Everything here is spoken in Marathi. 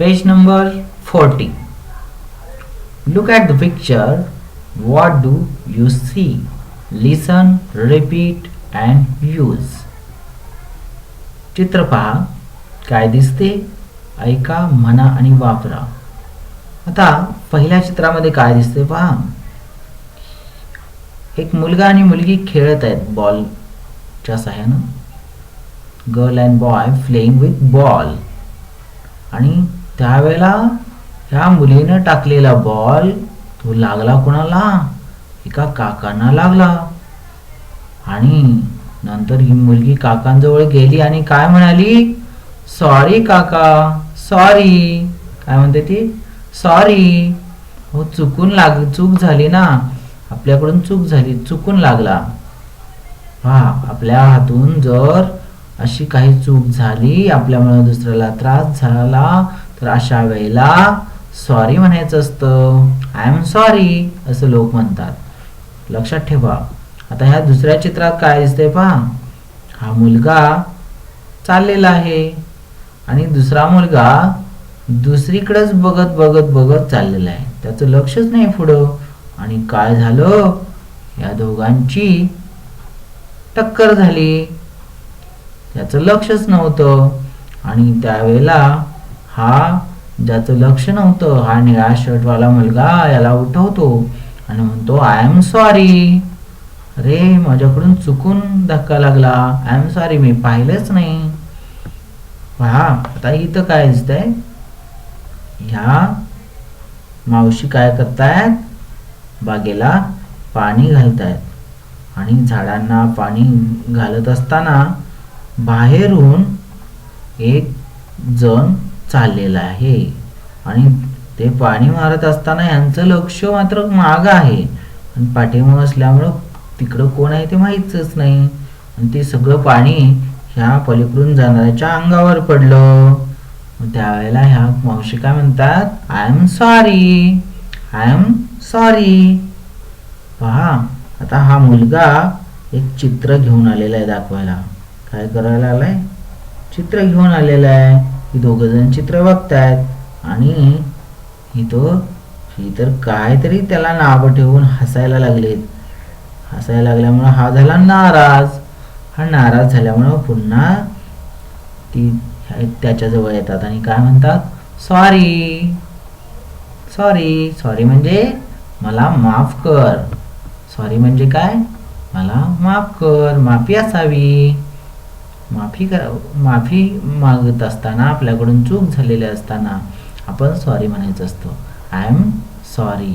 Page number 40. Look at the picture. What do you see? Listen, repeat, and use. चित्र पहा काय दिसते ऐका म्हणा आणि वापरा आता पहिल्या चित्रामध्ये काय दिसते पहा एक मुलगा आणि मुलगी खेळत आहेत बॉलच्या सहाय्यानं girl and boy playing with ball आणि त्यावेळेला ह्या मुलीनं टाकलेला बॉल तो लागला कोणाला? एका काकांना लागला. आणि नंतर ही मुलगी काकांजवळ गेली आणि काय म्हणाली? सॉरी काका. सॉरी काय म्हणते ती? सॉरी हो चुकून लाग चूक झाली ना. आपल्याकडून चूक झाली चुकून लागला. हा आपल्या हातून जर अशी काही चूक झाली आपल्यामुळे दुसऱ्याला त्रास झाला तर अशा वेळेला सॉरी म्हणायचं असतं. आय एम सॉरी असं लोक म्हणतात. लक्षात ठेवा. आता ह्या दुसऱ्या चित्रात काय दिसतंय पहा. हा मुलगा चाललेला आहे. आणि दुसरा मुलगा दुसरीकडेच बघत बघत बघत चाललेला आहे. त्याचं लक्षच नाही पुढं. आणि काय झालं? या दोघांची टक्कर झाली. त्याचं लक्षच नव्हतं. आणि त्यावेळेला हा ज्याचं लक्ष नव्हतं हा निळा शर्टवाला मुलगा याला उठवतो आणि म्हणतो आय एम सॉरी अरे माझ्याकडून चुकून धक्का लागला. आय एम सॉरी मी पाहिलंच नाही. पहा आता इथं काय दिसतंय? ह्या मावशी काय करतायत? बागेला पाणी घालतायत. आणि झाडांना पाणी घालत असताना बाहेरून एक जण चाललेलं आहे. आणि ते पाणी मारत असताना यांचं लक्ष मात्र माग आहे. आणि पाठीमाग असल्यामुळं तिकडं कोण आहे ते माहीतच नाही. आणि ते सगळं पाणी ह्या पलीकडून जाणाऱ्याच्या अंगावर पडलं. त्यावेळेला ह्या मावशी काय म्हणतात? I am sorry I am sorry पहा आता हा मुलगा एक चित्र घेऊन आलेला आहे दाखवायला. काय करायला आलाय? चित्र घेऊन आलेलं आहे. ही दोघ जण चित्र बघतायत. आणि इथं ही तर काहीतरी त्याला नावं ठेवून हसायला लागलेत. हसायला लागल्यामुळं हा झाला नाराज. हा नाराज झाल्यामुळं पुन्हा ती त्याच्याजवळ येतात आणि काय म्हणतात? सॉरी सॉरी सॉरी म्हणजे मला माफ कर. सॉरी म्हणजे काय? मला माफ कर. माफी असावी. माफी कर माफी मागत असताना आपल्याकडून चूक झालेली असताना आपण सॉरी म्हणायचं असतो. I am sorry